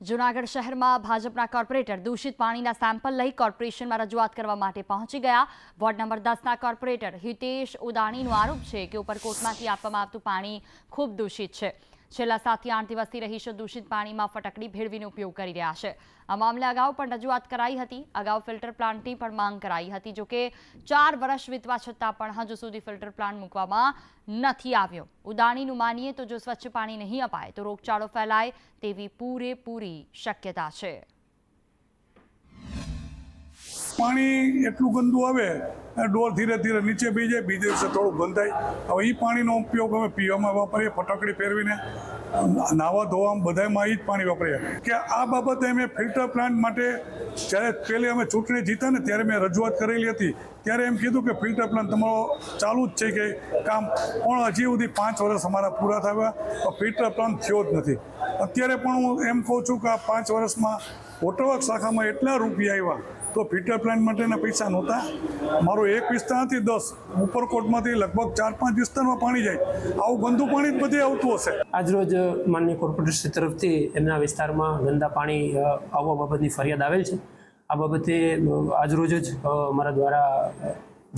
જૂનાગઢ શહેરમાં ભાજપના કોર્પોરેટર દૂષિત પાણીના સેમ્પલ લઈ કોર્પોરેશનમાં રજૂઆત કરવા માટે પહોંચી ગયા. વોર્ડ નંબર દસના કોર્પોરેટર હિતેશ ઉદાણીનો આરોપ છે કે ઉપરકોટમાંથી આપવામાં આવતું પાણી ખૂબ દૂષિત છે. છેલ્લા સાતથી આઠ દિવસથી રહીશો દૂષિત પાણીમાં ફટકડી ભેળવીને ઉપયોગ કરી રહ્યા છે. આ મામલે અગાઉ પણ રજૂઆત કરાઈ હતી. અગાઉ ફિલ્ટર પ્લાન્ટની પણ માંગ કરાઈ હતી જોકે ચાર વર્ષ વીતવા છતાં પણ હજુ સુધી ફિલ્ટર પ્લાન્ટ મૂકવામાં નથી આવ્યો. ઉદાણીનું માનીએ તો જો સ્વચ્છ પાણી નહીં અપાય, તો રોગચાળો ફેલાય તેવી પૂરેપૂરી શક્યતા છે. પાણી એટલું ગંદુ આવે ડોર ધીરે ધીરે નીચે બી જાય, બીજે દિવસે થોડું ગંધાય. હવે એ પાણીનો ઉપયોગ અમે પીવામાં વાપરીએ, ફટકડી ફેરવીને નાવા ધોવામાં બધામાં એ જ પાણી વાપરીએ. કે આ બાબતે અમે ફિલ્ટર પ્લાન્ટ માટે જ્યારે પહેલી અમે ચૂંટણી જીતા ને ત્યારે મેં રજૂઆત કરેલી હતી. ત્યારે એમ કીધું કે ફિલ્ટર પ્લાન્ટ તમારો ચાલુ જ છે કે કામ. પણ હજી સુધી પાંચ વર્ષ અમારા પૂરા થયા ફિલ્ટર પ્લાન્ટ થયો જ નથી. અત્યારે પણ હું એમ કહું છું કે આ પાંચ વર્ષમાં વોટરવર્ક શાખામાં એટલા રૂપિયા આવ્યા તો ફિલ્ટર પ્લાન્ટ માટેના પૈસા નહોતા. મારો એક વિસ્તારથી દસ ઉપરકોટમાંથી લગભગ ચાર, પાંચ વિસ્તારમાં પાણી જાય. આવું ગંદુ પાણી જ બધે આવતું હશે. આજરોજ માન્ય કોર્પોરેશન તરફથી એમના વિસ્તારમાં ગંદા પાણી આવવા બાબતની ફરિયાદ આવેલ છે. આ બાબતે આજરોજ જ મારા દ્વારા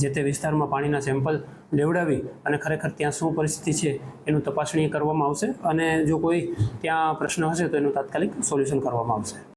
જે તે વિસ્તારમાં પાણીના સેમ્પલ લેવડાવી અને ખરેખર ત્યાં શું પરિસ્થિતિ છે એનું તપાસણી કરવામાં આવશે અને જો કોઈ ત્યાં પ્રશ્ન હશે તો એનું તાત્કાલિક સોલ્યુશન કરવામાં આવશે.